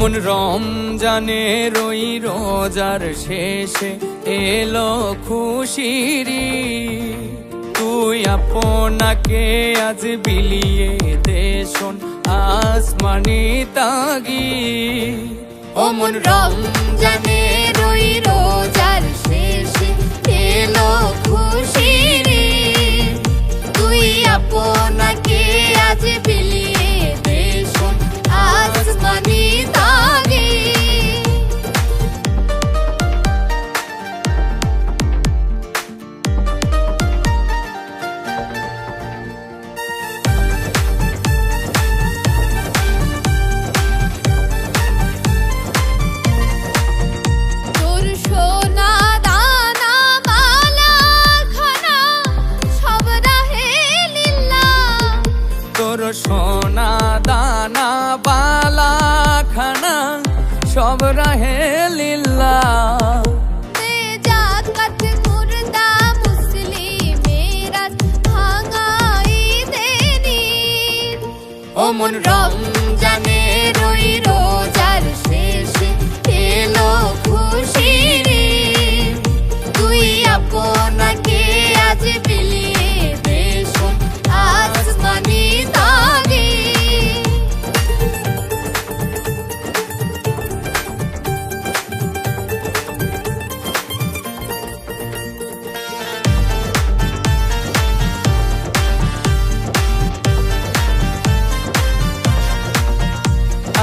অমন রমজানে রই রোজার শেষে এলো খুশিরি তুই আপনাকে আজ বিলিয়ে দেশন আসমানি তাগি অমন রমজানে রই রোজার সব রাহে লীলা। তে জাকাত মুর্দা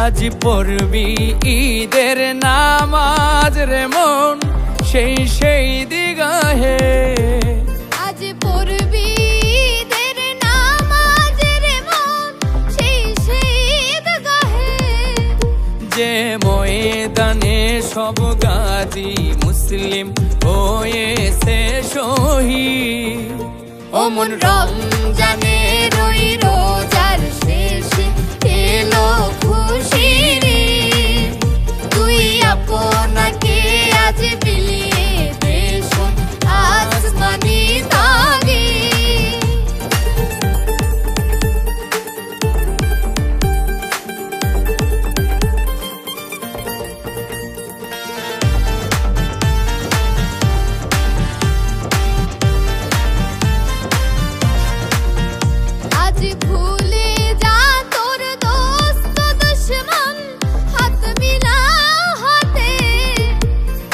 আজ পড়বি ঈদের নামাজ রে মন সেই সেই দিগাহে। আজ পড়বি দের নামাজ রে মন সেই সেই গাহে যে ময়দানে সব গাজী মুসলিম হয়েছে শহীদ। অমন রমজানে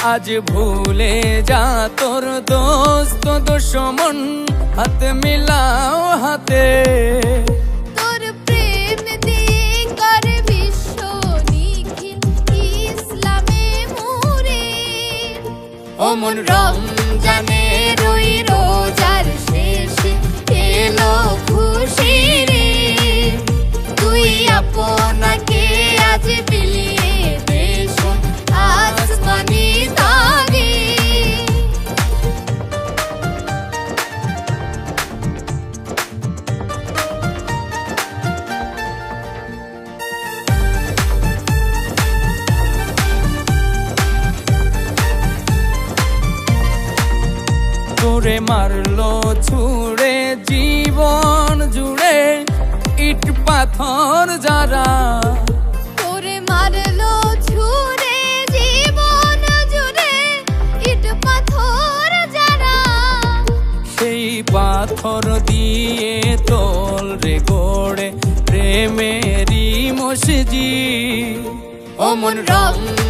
আজ ভুলে যা তোর দোস্ত দুশ্মন। হাত মিলাও হাতে। অমন রমজানে রই রোজার শেষে এলো তোরে মারলো ছুড়ে জীবন জুড়ে ইট পাথর যারা। তোরে মারলো ছুরে জীবন জুড়ে ইট পাথর যারা। সেই পাথর দিয়ে তোল রে গোড়ে প্রেমেরই মসজি অমন রমজানে রই রোজা